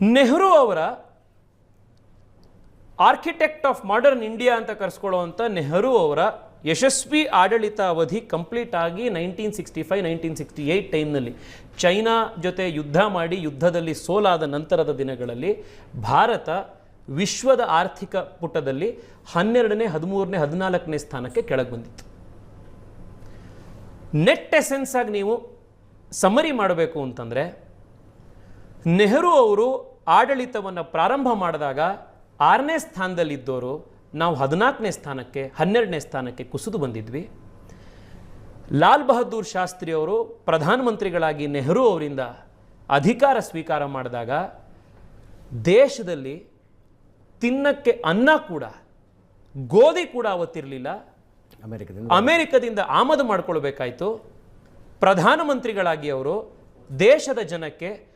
ನೆಹರು ಅವರ architect of modern India ಅಂತ ಕರೆಸ್ಕೊಳ್ಳುವಂಥ ನೆಹರು ಅವರ ಯಶಸ್ವಿ ಆಡಳಿತ ಅವಧಿ ಕಂಪ್ಲೀಟ್ ಆಗಿ nineteen sixty five nineteen sixty eight ಟೈಮ್ನಲ್ಲಿ ಚೈನಾ ಜೊತೆ ಯುದ್ಧ ಮಾಡಿ ಯುದ್ಧದಲ್ಲಿ ಸೋಲಾದ ನಂತರದ ದಿನಗಳಲ್ಲಿ ಭಾರತ ವಿಶ್ವದ ಆರ್ಥಿಕ ಪುಟದಲ್ಲಿ ಹನ್ನೆರಡನೇ, ಹದಿಮೂರನೇ, ಹದಿನಾಲ್ಕನೇ ಸ್ಥಾನಕ್ಕೆ ಕೆಳಗೆ ಬಂದಿತ್ತು. ನೆಟ್ ಎಸೆನ್ಸ್ ಆಗಿ ನೀವು ಸಮರಿ ಮಾಡಬೇಕು ಅಂತಂದರೆ ನೆಹರು ಅವರು ಆಡಳಿತವನ್ನು ಪ್ರಾರಂಭ ಮಾಡಿದಾಗ ಆರನೇ ಸ್ಥಾನದಲ್ಲಿದ್ದವರು ನಾವು ಹದಿನಾಲ್ಕನೇ ಸ್ಥಾನಕ್ಕೆ ಹನ್ನೆರಡನೇ ಸ್ಥಾನಕ್ಕೆ ಕುಸಿದು ಬಂದಿದ್ವಿ. ಲಾಲ್ ಬಹದ್ದೂರ್ ಶಾಸ್ತ್ರಿ ಅವರು ಪ್ರಧಾನಮಂತ್ರಿಗಳಾಗಿ ನೆಹರು ಅವರಿಂದ ಅಧಿಕಾರ ಸ್ವೀಕಾರ ಮಾಡಿದಾಗ ದೇಶದಲ್ಲಿ ತಿನ್ನಕ್ಕೆ ಅನ್ನ ಕೂಡ ಗೋಧಿ ಕೂಡ ಅವತ್ತಿರಲಿಲ್ಲ. ಅಮೆರಿಕದಿಂದ. ಅಮೆರಿಕದಿಂದ ಆಮದು ಮಾಡಿಕೊಳ್ಬೇಕಾಯಿತು. ಪ್ರಧಾನಮಂತ್ರಿಗಳಾಗಿ ಅವರು ದೇಶದ ಜನಕ್ಕೆ